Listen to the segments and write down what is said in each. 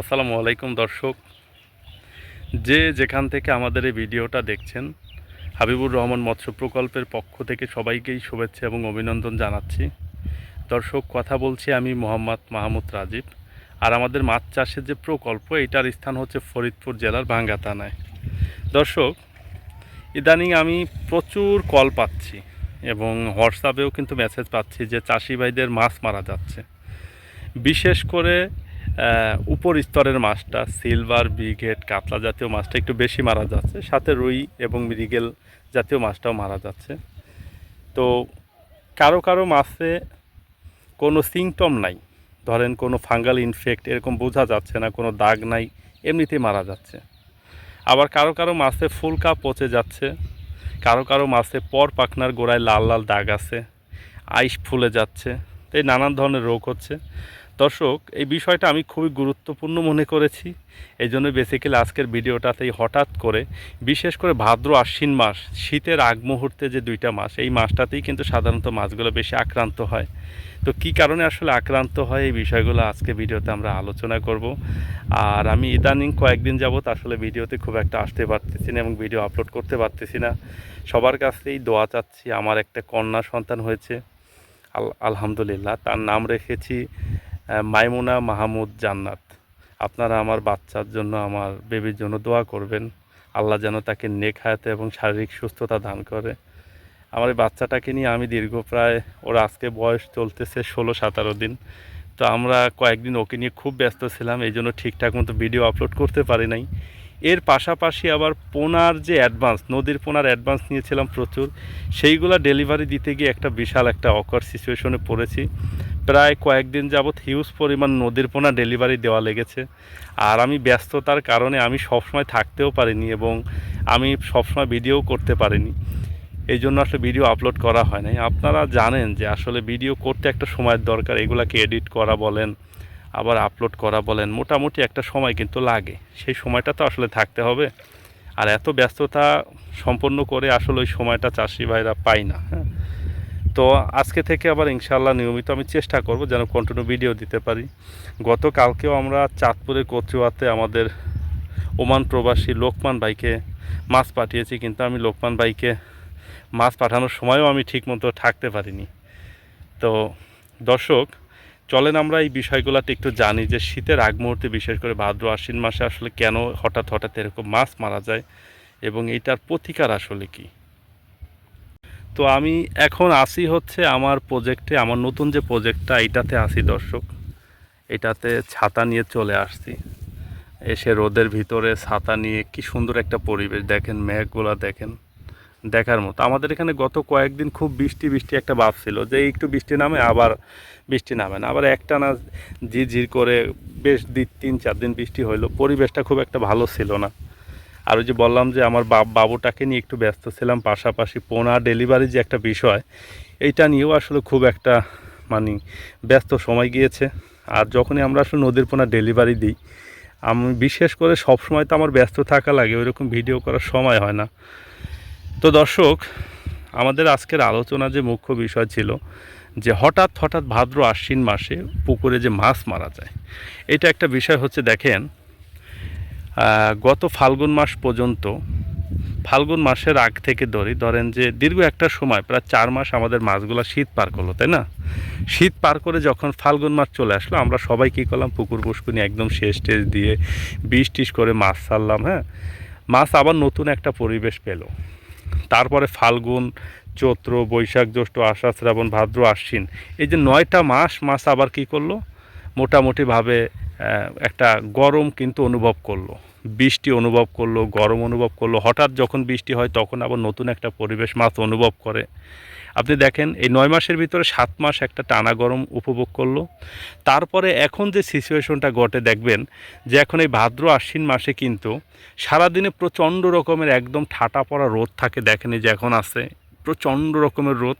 আসসালামু আলাইকুম দর্শক। যে যেখান থেকে আমাদের এই ভিডিওটা দেখছেন, হাবিবুর রহমান মৎস্য প্রকল্পের পক্ষ থেকে সবাইকেই শুভেচ্ছা এবং অভিনন্দন জানাচ্ছি। দর্শক, কথা বলছি আমি মোহাম্মদ মাহমুদ রাজীব। আর আমাদের মাছ চাষের যে প্রকল্প, এটার স্থান হচ্ছে ফরিদপুর জেলার ভাঙ্গা থানায়। দর্শক, ইদানিং আমি প্রচুর কল পাচ্ছি এবং হোয়াটসঅ্যাপেও কিন্তু মেসেজ পাচ্ছি যে চাষি ভাইদের মাছ মারা যাচ্ছে। বিশেষ করে উপর স্তরের মাছটা সিলভার ব্রিগেড কাতলা জাতীয় মাছটা একটু বেশি মারা যাচ্ছে। সাথে রুই এবং মৃগেল জাতীয় মাছটাও মারা যাচ্ছে। তো কারও কারও মাছে কোনো সিমটম নাই। ধরেন কোনো ফাঙ্গাল ইনফেক্ট এরকম বোঝা যাচ্ছে না, কোনো দাগ নাই, এমনিতেই মারা যাচ্ছে। আবার কারও কারও মাছে ফুলকা পচে যাচ্ছে। কারও কারও মাছে পর পাখনার গোড়ায় লাল লাল দাগ আছে আইস ফুলে যাচ্ছে। এই নানান ধরনের রোগ হচ্ছে। দর্শক, এই বিষয়টা আমি খুবই গুরুত্বপূর্ণ মনে করেছি। এই জন্য বেসিক্যালি আজকের ভিডিওটাতেই হঠাৎ করে, বিশেষ করে ভাদ্র আশ্বিন মাস, শীতের আগ মুহূর্তে যে দুইটা মাস, এই মাসটাতেই কিন্তু সাধারণত মাছগুলো বেশি আক্রান্ত হয়। তো কি কারণে আসলে আক্রান্ত হয়, এই বিষয়গুলো আজকে ভিডিওতে আমরা আলোচনা করব। আর আমি ইদানিং কয়েকদিন যাবত আসলে ভিডিওতে খুব একটা আসতে পারতেছি না এবং ভিডিও আপলোড করতে পারতেছি না। সবার কাছেই দোয়া চাচ্ছি, আমার একটা কন্যা সন্তান হয়েছে। আল, আলহামদুলিল্লাহ, তার নাম রেখেছি মাইমুনা মাহমুদ জান্নাত। আপনারা আমার বাচ্চার জন্য, আমার বেবির জন্য দোয়া করবেন। আল্লাহ যেন তাকে নেক হায়াতে এবং শারীরিক সুস্থতা দান করে। আমার এই বাচ্চাটাকে নিয়ে আমি দীর্ঘ প্রায়, ওর আজকে বয়স চলতেছে ষোলো সতেরো দিন। তো আমরা কয়েকদিন ওকে নিয়ে খুব ব্যস্ত ছিলাম, এই জন্য ঠিকঠাক মতো ভিডিও আপলোড করতে পারি নাই। এর পাশাপাশি আবার পোনার যে অ্যাডভান্স নদীর পোনার অ্যাডভান্স নিয়েছিলাম প্রচুর, সেইগুলা ডেলিভারি দিতে গিয়ে একটা বিশাল একটা অকার সিচুয়েশনে পড়েছি। প্রায় কয়েকদিন যাবৎ হিউজ পরিমাণ নদীর পোনা ডেলিভারি দেওয়া লেগেছে। আর আমি ব্যস্ততার কারণে আমি সবসময় থাকতেও পারিনি এবং আমি সবসময় ভিডিও করতে পারিনি। এই জন্য আসলে ভিডিও আপলোড করা হয় নাই। আপনারা জানেন যে আসলে ভিডিও করতে একটা সময়ের দরকার, এগুলাকে এডিট করা বলেন, আবার আপলোড করা বলেন, মোটামুটি একটা সময় কিন্তু লাগে। সেই সময়টা তো আসলে থাকতে হবে। আর এত ব্যস্ততা সম্পন্ন করে আসলে ওই সময়টা চাষি ভাইরা পায় না হ্যাঁ। তো আজকে থেকে আবার ইনশাল্লাহ নিয়মিত আমি চেষ্টা করব যেন কন্টিনিউ ভিডিও দিতে পারি। গতকালকেও আমরা চাঁদপুরের কচুয়াতে আমাদের ওমান প্রবাসী লোকমান ভাইকে মাছ পাঠিয়েছি, কিন্তু আমি লোকমান ভাইকে মাছ পাঠানোর সময়ও আমি ঠিকমতো থাকতে পারিনি। তো দর্শক, চলেন আমরা এই বিষয়গুলোতে একটু জানি যে শীতের আগ মুহূর্তে, বিশেষ করে ভাদ্র আশ্বিন মাসে আসলে কেন হঠাৎ হঠাৎ এরকম মাছ মারা যায় এবং এইটার প্রতিকার আসলে কি? তো আমি এখন আসি হচ্ছে আমার প্রজেক্টে আমার নতুন যে প্রজেক্টটা এইটাতে আসি দর্শক। এটাতে ছাতা নিয়ে চলে আসছি। এসে রোদের ভিতরে ছাতা নিয়ে কি সুন্দর একটা পরিবেশ দেখেন, মেঘগুলা দেখেন, দেখার মতো। আমাদের এখানে গত কয়েকদিন খুব বৃষ্টি বৃষ্টি একটা ভাব ছিল যে একটু বৃষ্টি নামে, আবার বৃষ্টি নামে না। আবার একটা না ঝিরঝির করে বেশ তিন, চার দিন বৃষ্টি হইল। পরিবেশটা খুব একটা ভালো ছিল না। আর ওই যে বললাম যে আমার বাব, বাবুটাকে নিয়ে একটু ব্যস্ত ছিলাম, পাশাপাশি পোনা ডেলিভারি যে একটা বিষয়, এইটা নিয়েও আসলে খুব একটা মানে ব্যস্ত সময় গিয়েছে। আর যখনই আমরা আসলে নদীর পোনা ডেলিভারি দিই, আমি বিশেষ করে সব সময় তো আমার ব্যস্ত থাকা লাগে, ওইরকম ভিডিও করার সময় হয় না। তো দর্শক, আমাদের আজকের আলোচনা যে মুখ্য বিষয় ছিল যে হঠাৎ হঠাৎ ভাদ্র আশ্বিন মাসে পুকুরে যে মাছ মারা যায়, এটা একটা বিষয় হচ্ছে দেখেন গত ফাল্গুন মাস পর্যন্ত, ফাল্গুন মাসের আগ থেকে ধরি, ধরেন যে দীর্ঘ একটা সময়, প্রায় চার মাস আমাদের মাছগুলো শীত পার করল, তাই না? শীত পার করে যখন ফাল্গুন মাস চলে আসলো, আমরা সবাই কী করলাম, পুকুর পুষ্কুনি একদম শেষ টেস দিয়ে বিষ টিস করে মাছ ছাড়লাম হ্যাঁ? মাছ আবার নতুন একটা পরিবেশ পেল। তারপরে ফাল্গুন, চৈত্র, বৈশাখ, জ্যৈষ্ঠ, আষাঢ়, শ্রাবণ, ভাদ্র, আশ্বিন, এই যে নয়টা মাস মাছ আবার কি করল? মোটামুটিভাবে একটা গরম কিন্তু অনুভব করল। বৃষ্টি অনুভব করল, গরম অনুভব করল। হঠাৎ যখন বৃষ্টি হয়, তখন আবার নতুন একটা পরিবেশ মাছ অনুভব করে। আপনি দেখেন, এই নয় মাসের ভিতরে সাত মাস একটা টানা গরম উপভোগ করল। তারপরে এখন যে সিচুয়েশনটা ঘটে, দেখবেন যে এখন এই ভাদ্র আশ্বিন মাসে কিন্তু সারাদিনে প্রচণ্ড রকমের একদম ঠাটা পড়া রোদ থাকে। দেখেন যে এখন আছে, প্রচণ্ড রকমের রোদ।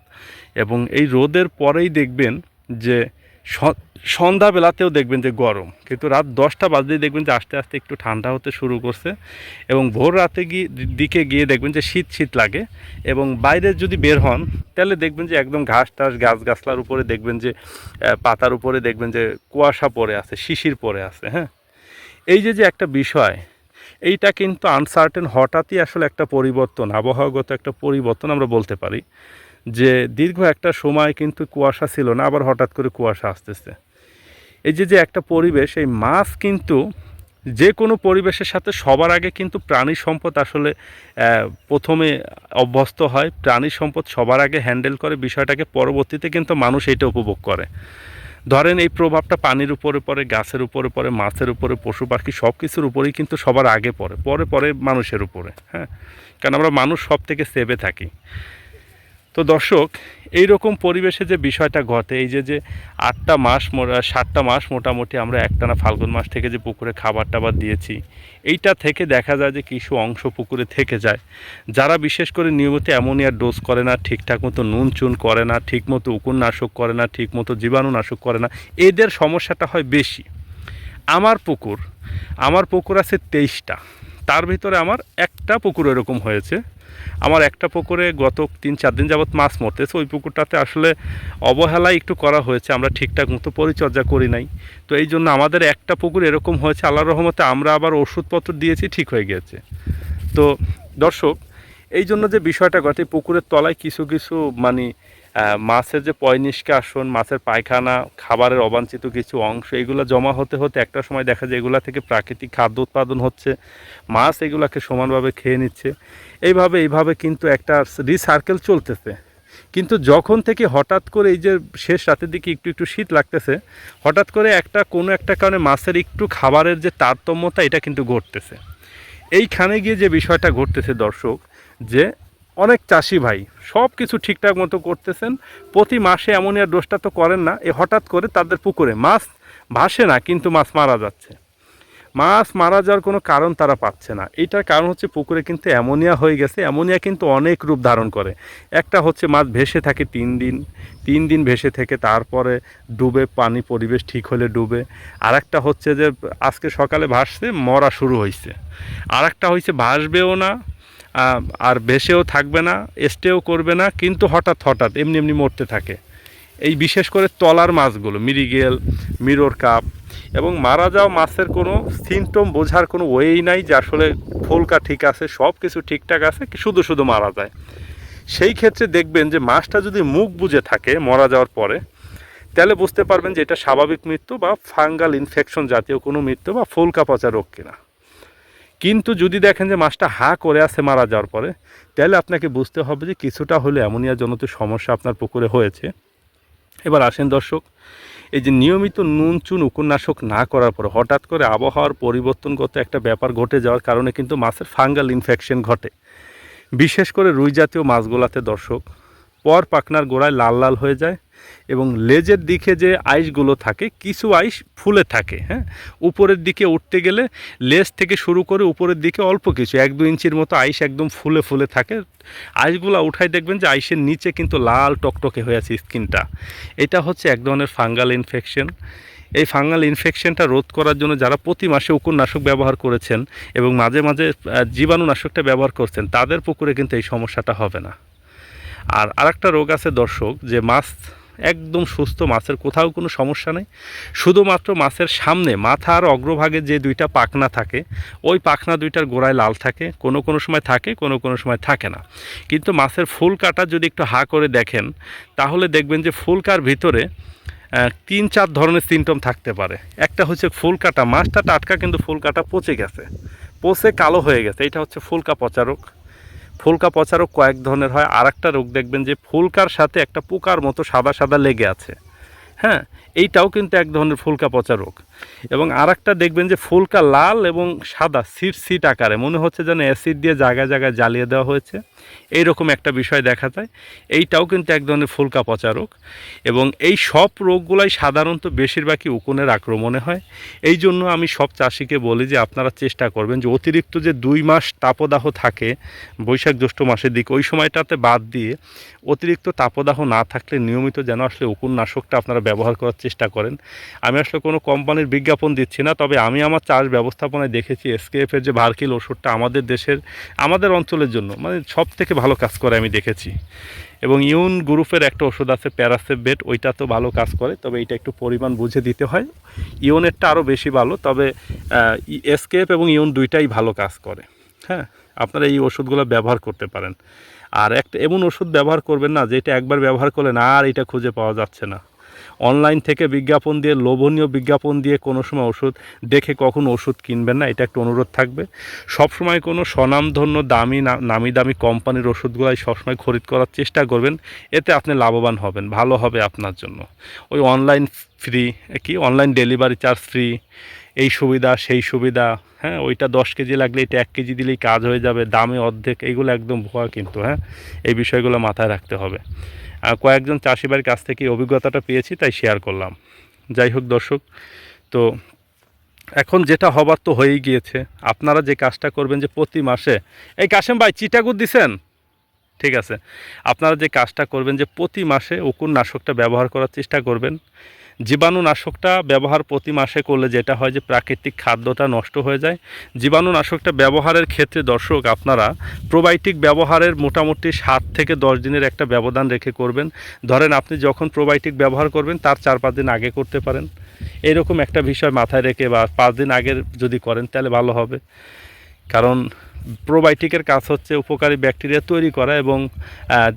এবং এই রোদের পরেই দেখবেন যে সন্ধ্যাবেলাতেও দেখবেন যে গরম, কিন্তু রাত দশটা বাজলেই দেখবেন যে আস্তে আস্তে একটু ঠান্ডা হতে শুরু করছে এবং ভোর রাতে গিয়ে দিকে গিয়ে দেখবেন যে শীত শীত লাগে এবং বাইরে যদি বের হন, তাহলে দেখবেন যে একদম ঘাস টাস, গাছ গাছলার উপরে দেখবেন যে পাতার উপরে দেখবেন যে কুয়াশা পড়ে আছে, শিশির পড়ে আছে হ্যাঁ? এই যে যে একটা বিষয়, এইটা কিন্তু আনসার্টেন হঠাৎই আসলে একটা পরিবর্তন, আবহাওয়াগত একটা পরিবর্তন আমরা বলতে পারি যে দীর্ঘ একটা সময় কিন্তু কুয়াশা ছিল না, আবার হঠাৎ করে কুয়াশা আসতেছে। এই যে যে একটা পরিবেশ, এই মাছ কিন্তু যে কোনো পরিবেশের সাথে সবার আগে কিন্তু প্রাণী সম্পদ আসলে প্রথমে অভ্যস্ত হয়। প্রাণী সম্পদ সবার আগে হ্যান্ডেল করে। বিষয়টাকে পরবর্তীতে কিন্তু মানুষ এটা উপভোগ করে। ধরেন এই প্রভাবটা পানির উপরে পড়ে, গাছের উপরে পড়ে, মাছের উপরে, পশু পাখি সব কিছুর উপরেই কিন্তু সবার আগে পড়ে। পরে পরে মানুষের উপরে হ্যাঁ? কারণ আমরা মানুষ সব থেকে সেভে থাকি। তো দর্শক এই রকম পরিবেশে যে বিষয়টা ঘটে, এই যে যে আটটা মাস সাতটা মাস মোটামুটি আমরা একটানা ফাল্গুন মাস থেকে যে পুকুরে খাবার টাবার দিয়েছি, এইটা থেকে দেখা যায় যে কিছু অংশ পুকুরে থেকে যায়। যারা বিশেষ করে নিয়মিত অ্যামোনিয়ার ডোজ করে না, ঠিকঠাক মতো নুন চুন করে না ঠিক মতো উকুননাশক করে না ঠিক মতো জীবাণুনাশক করে না, এদের সমস্যাটা হয় বেশি। আমার পুকুর আমার পুকুর আছে তেইশটা, তার ভিতরে আমার একটা পুকুর এরকম হয়েছে। আমার একটা পুকুরে গত তিন, চার দিন যাবৎ মাছ মরতেছে। ওই পুকুরটাতে আসলে অবহেলায় একটু করা হয়েছে, আমরা ঠিকঠাক মতো পরিচর্যা করি নাই। তো এই জন্য আমাদের একটা পুকুর এরকম হয়েছে আল্লাহ রহমতে আমরা আবার ওষুধপত্র দিয়েছি, ঠিক হয়ে গেছে। তো দর্শক, এই জন্য যে বিষয়টা ঘটে পুকুরের তলায় কিছু কিছু মানে মাছের যে পয় নিষ্কাশন মাছের পায়খানা, খাবারের অবাঞ্ছিত কিছু অংশ, এগুলো জমা হতে হতে একটা সময় দেখা যায় এগুলা থেকে প্রাকৃতিক খাদ্য উৎপাদন হচ্ছে। মাছ এগুলাকে সমানভাবে খেয়ে নিচ্ছে। এইভাবে এইভাবে কিন্তু একটা রিসার্কেল চলতেছে। কিন্তু যখন থেকে হঠাৎ করে এই যে শেষ রাতের দিকে একটু একটু শীত লাগতেছে, হঠাৎ করে একটা, কোনো একটা কারণে মাছের একটু খাবারের যে তারতম্যতা, এটা কিন্তু ঘটতেছে। এইখানে গিয়ে যে বিষয়টা ঘটতেছে দর্শক, যে অনেক চাষি ভাই সব কিছু ঠিকঠাক মতো করতেছেন। প্রতি মাসে অ্যামোনিয়ার ডোজটা তো করেন না। এ হঠাৎ করে তাদের পুকুরে মাছ ভাসে না, কিন্তু মাছ মারা যাচ্ছে। মাছ মারা যাওয়ার কোনো কারণ তারা পাচ্ছে না। এইটার কারণ হচ্ছে পুকুরে কিন্তু অ্যামোনিয়া হয়ে গেছে। অ্যামোনিয়া কিন্তু অনেক রূপ ধারণ করে। একটা হচ্ছে মাছ ভেসে থাকে তিন দিন তিন দিন ভেসে থেকে তারপরে ডুবে, পানি পরিবেশ ঠিক হলে ডুবে। আর একটা হচ্ছে যে আজকে সকালে ভাসছে, মরা শুরু হয়েছে আর একটা হয়েছে ভাসবেও না। আর ভেসেও থাকবে না, স্টেও করবে না, কিন্তু হঠাৎ হঠাৎ এমনি এমনি মরতে থাকে। এই বিশেষ করে তলার মাছগুলো, মিরিগেল, মিরর কাপ এবং মারা যাওয়া মাছের কোনো সিমটম বোঝার কোনো ওয়েই নাই যে আসলে ফুলকা ঠিক আছে সব কিছু ঠিকঠাক আছে শুধু শুধু মারা যায়। সেই ক্ষেত্রে দেখবেন যে মাছটা যদি মুখ বুজে থাকে মারা যাওয়ার পরে, তাহলে বুঝতে পারবেন যে এটা স্বাভাবিক মৃত্যু বা ফাঙ্গাল ইনফেকশন জাতীয় কোনো মৃত্যু বা ফুলকা পচা রোগ কিনা। কিন্তু যদি দেখেন যে মাছটা হা করে আছে মারা যাওয়ার পরে, তাহলে আপনাকে বুঝতে হবে যে কিছুটা হলে অ্যামোনিয়া জনিত সমস্যা আপনার পুকুরে হয়েছে। এবার আসেন দর্শক, এই যে নিয়মিত নুন, চুন, উপন্যাসক না করার পরে হঠাৎ করে আবহাওয়ার পরিবর্তনগত একটা ব্যাপার ঘটে যাওয়ার কারণে কিন্তু মাছের ফাঙ্গাল ইনফেকশন ঘটে। বিশেষ করে রুই জাতীয় মাছগুলাতে দর্শক, পর পাকনার গোড়ায় লাল লাল হয়ে যায় এবং লেজের দিকে যে আইসগুলো থাকে, কিছু আইস ফুলে থাকে হ্যাঁ? উপরের দিকে উঠতে গেলে লেজ থেকে শুরু করে উপরের দিকে অল্প কিছু, এক দু ইঞ্চির মতো আইস একদম ফুলে ফুলে থাকে। আইসগুলো উঠাই দেখবেন যে আইসের নিচে কিন্তু লাল টকটকে হয়ে আছে স্কিনটা। এটা হচ্ছে এক ধরনের ফাঙ্গাল ইনফেকশন। এই ফাঙ্গাল ইনফেকশনটা রোধ করার জন্য যারা প্রতি মাসে উকুরনাশক ব্যবহার করেছেন এবং মাঝে মাঝে জীবাণুনাশকটা ব্যবহার করছেন, তাদের পুকুরে কিন্তু এই সমস্যাটা হবে না। আর আরেকটা রোগ আছে দর্শক, যে মাছ একদম সুস্থ, মাছের কোথাও কোনো সমস্যা নেই। শুধুমাত্র মাছের সামনে, মাথার অগ্রভাগে যে দুইটা পাখনা থাকে, ওই পাখনা দুইটার গোড়ায় লাল থাকে, কোনো কোনো সময় থাকে, কোনো কোনো সময় থাকে না। কিন্তু মাছের ফুল কাটা যদি একটু হা করে দেখেন, তাহলে দেখবেন যে ফুলকার ভিতরে তিন চার ধরনের সিমটম থাকতে পারে। একটা হচ্ছে ফুল কাটা, মাছটা টাটকা কিন্তু ফুল কাটা পচে গেছে। পচে কালো হয়ে গেছে, এটা হচ্ছে ফুলকা পচা রোগ। ফুলকা পচা রোগ কয়েক ধরনের হয়। আর একটা রোগ দেখবেন যে ফুলকার সাথে একটা পোকার মতো সাদা সাদা লেগে আছে। হ্যাঁ এইটাও কিন্তু এক ধরনের ফুলকা পচা রোগ। এবং আর একটা দেখবেন যে ফুলকা লাল এবং সাদা, সিট সিট আকারে। মনে হচ্ছে যেন অ্যাসিড দিয়ে জায়গায় জায়গায় জ্বালিয়ে দেওয়া হয়েছে। এইরকম একটা বিষয় দেখা যায়। এইটাও কিন্তু এক ধরনের ফুলকা পচা রোগ এবং এই সব রোগগুলাই সাধারণত বেশিরভাগই উকুনের আক্রমণে হয়। এই জন্য আমি সব চাষিকে বলি যে আপনারা চেষ্টা করবেন যে অতিরিক্ত যে দুই মাস তাপদাহ থাকে বৈশাখ জ্যৈষ্ঠ মাসের দিকে, ওই সময়টাতে বাদ দিয়ে অতিরিক্ত তাপদাহ না থাকলে নিয়মিত যেন আসলে উকুননাশকটা আপনারা ব্যবহার করার চেষ্টা করেন। আমি আসলে কোনো কোম্পানির বিজ্ঞাপন দিচ্ছি না, তবে আমি আমার চাষ ব্যবস্থাপনায় দেখেছি এসকেএফের যে ভার্কিল ওষুধটা আমাদের দেশের, আমাদের অঞ্চলের জন্য মানে সব থেকে ভালো কাজ করে আমি দেখেছি। এবং ইউন গ্রুপের একটা ওষুধ আছে প্যারাসেবেট ওইটা তো ভালো কাজ করে, তবে এটা একটু পরিমাণ বুঝে দিতে হয়। ইউনেরটা আরও বেশি ভালো, তবে এসকেপ এবং ইউন দুইটাই ভালো কাজ করে। হ্যাঁ আপনারা এই ওষুধগুলো ব্যবহার করতে পারেন। আর একটা এমন ওষুধ ব্যবহার করবেন না, যেটা একবার ব্যবহার করলেন আর এটা খুঁজে পাওয়া যাচ্ছে না। অনলাইন থেকে বিজ্ঞাপন দিয়ে, লোভনীয় বিজ্ঞাপন দিয়ে কোনো সময় ওষুধ দেখে কখন ওষুধ কিনবেন না, এটা একটা অনুরোধ থাকবে। সবসময় কোনো স্বনামধন্য দামি নামি দামি কোম্পানির ওষুধগুলাই সবসময় খরিদ করার চেষ্টা করবেন, এতে আপনি লাভবান হবেন, ভালো হবে আপনার জন্য। ওই অনলাইন ফ্রি, কি? অনলাইন ডেলিভারি চার্জ ফ্রি এই সুবিধা, সেই সুবিধা হ্যাঁ ওইটা দশ কেজি লাগলে এটা এক কেজি দিলেই কাজ হয়ে যাবে, দামে অর্ধেক এইগুলো একদম ভুয়া কিন্তু হ্যাঁ এই বিষয়গুলো মাথায় রাখতে হবে। কয়েকজন চাষিবার কাছ থেকে অভিজ্ঞতাটা পেয়েছি, তাই শেয়ার করলাম। যাই হোক দর্শক, তো এখন যেটা হবার তো হয়েই গিয়েছে। আপনারা যে কাজটা করবেন যে প্রতি মাসে, এই কাশেম ভাই, চিটাগুড় দিছেন? ঠিক আছে। আপনারা যে কাজটা করবেন যে প্রতি মাসে উকুন নাশকটা ব্যবহার করার চেষ্টা করবেন। জীবাণুনাশকটা ব্যবহার প্রতি মাসে করলে যেটা হয় যে প্রাকৃতিক খাদ্যটা নষ্ট হয়ে যায়। জীবাণুনাশকটা ব্যবহারের ক্ষেত্রে দর্শক আপনারা প্রোবায়োটিক ব্যবহারের মোটামুটি সাত থেকে দশ দিনের একটা ব্যবধান রেখে করবেন। ধরেন আপনি যখন প্রোবায়োটিক ব্যবহার করবেন, তার চার পাঁচ দিন আগে করতে পারেন। এরকম একটা বিষয় মাথায় রেখে বা পাঁচ দিন আগের যদি করেন, তাহলে ভালো হবে। কারণ প্রোবায়োটিকের কাজ হচ্ছে উপকারী ব্যাকটেরিয়া তৈরি করা এবং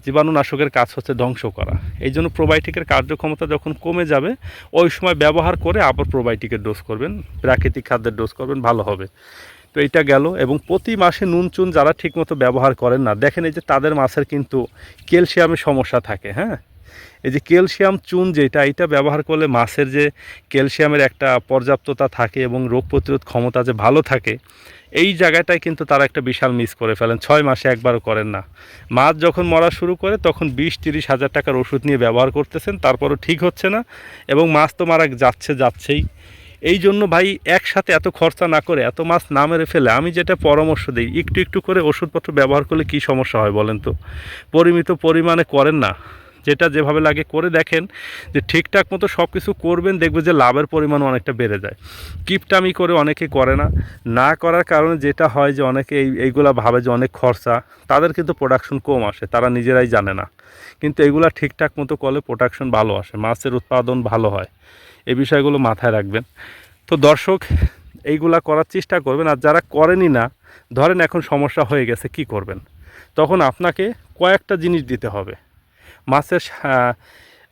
জীবাণুনাশকের কাজ হচ্ছে ধ্বংস করা। এই জন্য প্রোবায়োটিকের কার্যক্ষমতা যখন কমে যাবে, ওই সময় ব্যবহার করে আবার প্রোবায়োটিকের ডোজ করবেন, প্রাকৃতিক খাদ্যের ডোজ করবেন, ভালো হবে। তো এটা গেল এবং প্রতি মাসে নুন, চুন যারা ঠিকমতো ব্যবহার করেন না, দেখেন এই যে তাদের মাছের কিন্তু ক্যালসিয়ামের সমস্যা থাকে হ্যাঁ? এই যে ক্যালসিয়াম, চুন যেটা, এটা ব্যবহার করলে মাছের যে ক্যালসিয়ামের একটা পর্যাপ্ততা থাকে এবং রোগ প্রতিরোধ ক্ষমতা যে ভালো থাকে এই জায়গাটায় কিন্তু তারা একটা বিশাল মিস করে ফেলেন। ছয় মাসে একবারও করেন না। মাছ যখন মরা শুরু করে, তখন বিশ তিরিশ হাজার টাকার ওষুধ নিয়ে ব্যবহার করতেছেন, তারপরও ঠিক হচ্ছে না এবং মাছ তো মারা যাচ্ছে, যাচ্ছেই। এই জন্য ভাই একসাথে এত খরচা না করে, এত মাছ না মেরে ফেলে, আমি যেটা পরামর্শ দিই, একটু একটু করে ওষুধপত্র ব্যবহার করলে কী সমস্যা হয় বলেন তো? পরিমিত পরিমাণে করেন না। যেটা যেভাবে লাগে করে দেখেন যে ঠিকঠাক মতো সব কিছু করবেন দেখবে যে লাভের পরিমাণ অনেকটা বেড়ে যায়। কিপটামি করে অনেকে করে না। না করার কারণে যেটা হয় যে অনেকে এই, এইগুলা ভাবে যে অনেক খরচা, তাদের কিন্তু প্রোডাকশন কম আসে, তারা নিজেরাই জানে না। কিন্তু এগুলা ঠিকঠাক মতো করলে প্রোডাকশন ভালো আসে, মাছের উৎপাদন ভালো হয়। এই বিষয়গুলো মাথায় রাখবেন। তো দর্শক, এইগুলা করার চেষ্টা করবেন, আর যারা করেনই না, ধরেন এখন সমস্যা হয়ে গেছে, কি করবেন? তখন আপনাকে কয়েকটা জিনিস দিতে হবে। মাছের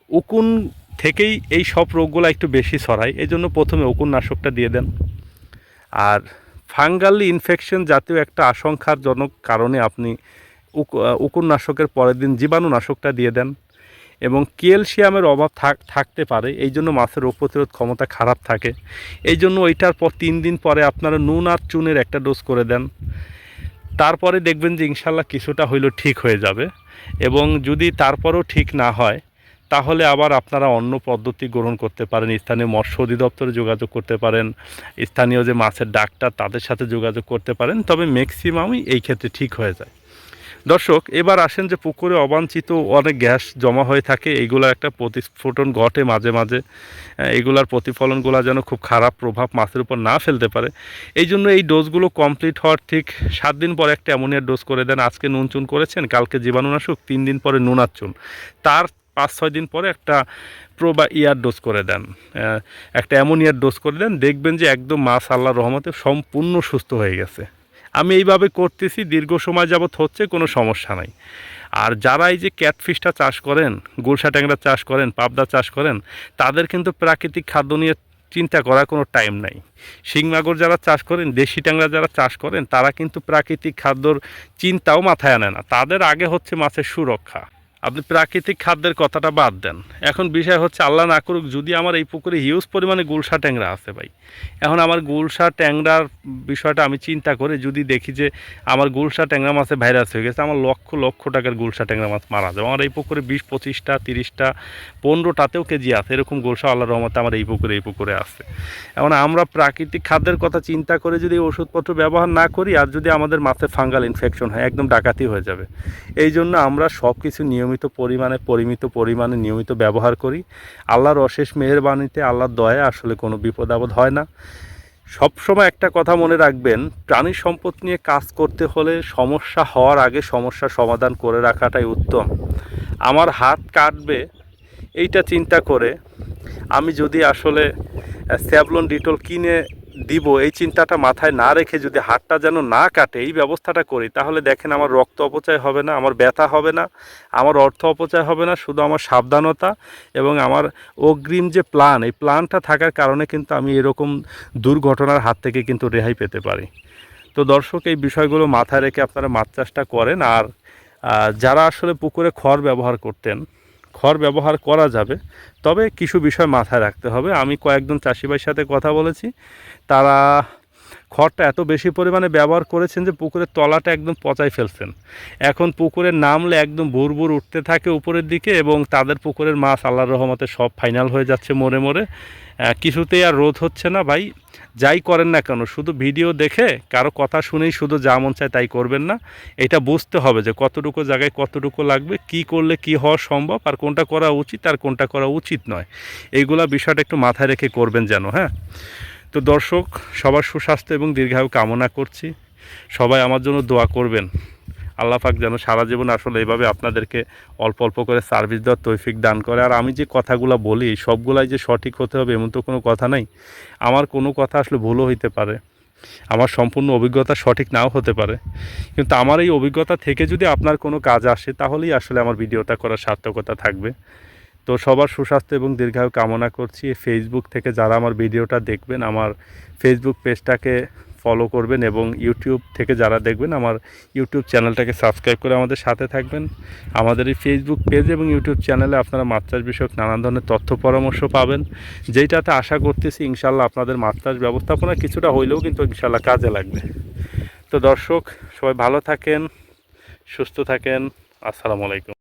উকুন থেকেই এই সব রোগগুলো একটু বেশি ছড়ায়। এই জন্য প্রথমে উকুন নাশকটা দিয়ে দেন। আর ফাঙ্গাল ইনফেকশন জাতীয় একটা আশঙ্কারজনক কারণে আপনি উক- উকুন নাশকের পরের দিন জীবাণুনাশকটা দিয়ে দেন এবং ক্যালসিয়ামের অভাব থাক থাকতে পারে, এই জন্য মাছের রোগ প্রতিরোধ ক্ষমতা খারাপ থাকে। এই জন্য ওইটার পর তিন দিন পরে আপনারা নুন আর চুনের একটা ডোজ করে দেন। তারপরে দেখবেন যে ইনশাল্লাহ কিছুটা হইল ঠিক হয়ে যাবে এবং যদি তারপরও ঠিক না হয়, তাহলে আবার আপনারা অন্য পদ্ধতি গ্রহণ করতে পারেন। স্থানীয় মৎস্য অধিদপ্তরে যোগাযোগ করতে পারেন, স্থানীয় যে মাছের ডাক্তার তাদের সাথে যোগাযোগ করতে পারেন, তবে ম্যাক্সিমামই এই ক্ষেত্রে ঠিক হয়ে যায়। দর্শক এবার আসেন যে পুকুরে অবাঞ্ছিত অনেক গ্যাস জমা হয়ে থাকে এইগুলোর একটা প্রতিস্ফোটন ঘটে মাঝে মাঝে। আহ, এইগুলার প্রতিফলনগুলো যেন খুব খারাপ প্রভাব মাছের উপর না ফেলতে পারে। এই জন্য এই ডোজগুলো কমপ্লিট হওয়ার ঠিক সাত দিন পরে একটা অ্যামোনিয়ার ডোজ করে দেন। আজকে নুন চুন করেছেন কালকে জীবাণুনাশক তিন দিন পরে নুনার চুন তার পাঁচ ছয় দিন পরে একটা প্রো বা ইয়ার ডোজ করে দেন। একটা অ্যামোনিয়ার ডোজ করে দেন। দেখবেন যে একদম মাছ আল্লাহর রহমতে সম্পূর্ণ সুস্থ হয়ে গেছে। আমি এইভাবে করতেছি, দীর্ঘ সময় যাবৎ হচ্ছে, কোনো সমস্যা নাই। আর যারা এই যে ক্যাটফিশটা চাষ করেন, গুলশা ট্যাংরা চাষ করেন, পাবদা চাষ করেন, তাদের কিন্তু প্রাকৃতিক খাদ্য নিয়ে চিন্তা করার কোনো টাইম নাই। শিংমাগর যারা চাষ করেন, দেশি ট্যাংরা যারা চাষ করেন, তারা কিন্তু প্রাকৃতিক খাদ্যর চিন্তাও মাথায় আনে না। তাদের আগে হচ্ছে মাছের সুরক্ষা। আপনি প্রাকৃতিক খাদ্যের কথাটা বাদ দেন। এখন বিষয় হচ্ছে, আল্লাহ না করুক, যদি আমার এই পুকুরে হিউজ পরিমাণে গুলশা ট্যাংরা আছে ভাই। এখন আমার গুলশা ট্যাংরার বিষয়টা আমি চিন্তা করে যদি দেখি যে আমার গুলশা ট্যাংরা মাছে ভাইরাস হয়ে গেছে, আমার লক্ষ লক্ষ টাকার গুলশা ট্যাংরা মাছ মারা যাবে। আমার এই পুকুরে বিশ, পঁচিশটা, তিরিশটা, পনেরোটাতেও কেজি আছে। এরকম গুলশা আল্লাহ রহমতে আমার এই পুকুরে এই পুকুরে আছে। এখন আমরা প্রাকৃতিক খাদ্যের কথা চিন্তা করে যদি ওষুধপত্র ব্যবহার না করি, আর যদি আমাদের মাছে ফাঙ্গাল ইনফেকশন হয়, একদম ডাকাতি হয়ে যাবে। এই জন্য আমরা সব কিছু নিয়মিত পরিমাণে, পরিমিত পরিমাণে নিয়মিত ব্যবহার করি। আল্লাহর অশেষ মেহেরবানিতে, আল্লাহর দয়া আসলে কোনো বিপদ আপদ হয় না। সবসময় একটা কথা মনে রাখবেন, প্রাণী সম্পদ নিয়ে কাজ করতে হলে সমস্যা হওয়ার আগে সমস্যা সমাধান করে রাখাটাই উত্তম। আমার হাত কাটবে, এইটা চিন্তা করে। আমি যদি আসলে স্যাভলন ডিটল কিনে দিব, এই চিন্তাটা মাথায় না রেখে যদি হাতটা যেন না কাটে, এই ব্যবস্থাটা করি, তাহলে দেখেন আমার রক্ত অপচয় হবে না, আমার ব্যথা হবে না, আমার অর্থ অপচয় হবে না, শুধু আমার সাবধানতা এবং আমার অগ্রিম যে প্ল্যান, এই প্ল্যানটা থাকার কারণে কিন্তু আমি এরকম দুর্ঘটনার হাত থেকে কিন্তু রেহাই পেতে পারি। তো দর্শক, এই বিষয়গুলো মাথায় রেখে আপনারা মাছ চাষটা করেন, আর যারা আসলে পুকুরে খড় ব্যবহার করতেন খড় ব্যবহার করা যাবে। তবে কিছু বিষয় মাথায় রাখতে হবে। আমি কয়েকজন চাষি ভাইয়ের সাথে কথা বলেছি। তারা খড়টা এত বেশি পরিমাণে ব্যবহার করেছেন যে পুকুরের তলাটা একদম পচাই ফেলছেন। এখন পুকুরে নামলে একদম বুর বুর উঠতে থাকে উপরের দিকে এবং তাদের পুকুরের মাছ আল্লাহর রহমতে সব ফাইনাল হয়ে যাচ্ছে মরে মরে। কিছুতেই আর রোধ হচ্ছে না ভাই। যাই করেন না কেন, শুধু ভিডিও দেখে, কারও কথা শুনেই শুধু যা মন চায় তাই করবেন না। এটা বুঝতে হবে যে কতটুকু জায়গায় কতটুকু লাগবে, কি করলে কি হওয়া সম্ভব, আর কোনটা করা উচিত আর কোনটা করা উচিত নয়। এইগুলা বিষয়টা একটু মাথায় রেখে করবেন যেন হ্যাঁ? তো দর্শক, সবার সুস্বাস্থ্য এবং দীর্ঘায়ু কামনা করছি। সবাই আমার জন্য দোয়া করবেন। আল্লাহ পাক যেন সারা জীবন আসলে এইভাবে আপনাদেরকে অল্প অল্প করে সার্ভিস দেওয়ার তৈফিক দান করে। আর আমি যে কথাগুলো বলি, সবগুলাই যে সঠিক হতে হবে এমন তো কোনো কথা নাই। আমার কোনো কথা আসলে ভুলও হইতে পারে। আমার সম্পূর্ণ অভিজ্ঞতা সঠিক নাও হতে পারে। কিন্তু আমার এই অভিজ্ঞতা থেকে যদি আপনার কোনো কাজ আসে, তাহলেই আসলে আমার ভিডিওটা করার সার্থকতা থাকবে। তো সবার সুস্বাস্থ্য এবং দীর্ঘায়ু কামনা করছি। ফেসবুক থেকে যারা আমার ভিডিওটা দেখবেন, আমার ফেসবুক পেজটাকে ফলো করবেন এবং ইউটিউব থেকে যারা দেখবেন, আমার ইউটিউব চ্যানেলটাকে সাবস্ক্রাইব করে আমাদের সাথে থাকবেন। আমাদের এই ফেসবুক পেজ এবং ইউটিউব চ্যানেলে আপনারা মাছ চাষ বিষয়ক নানান ধরনের তথ্য পরামর্শ পাবেন। যেইটাতে আশা করতেছি ইনশাল্লাহ আপনাদের মাছ চাষ ব্যবস্থাপনা কিছুটা হইলেও কিন্তু ইনশাল্লাহ কাজে লাগবে। তো দর্শক, সবাই ভালো থাকেন, সুস্থ থাকেন। আসসালামু আলাইকুম।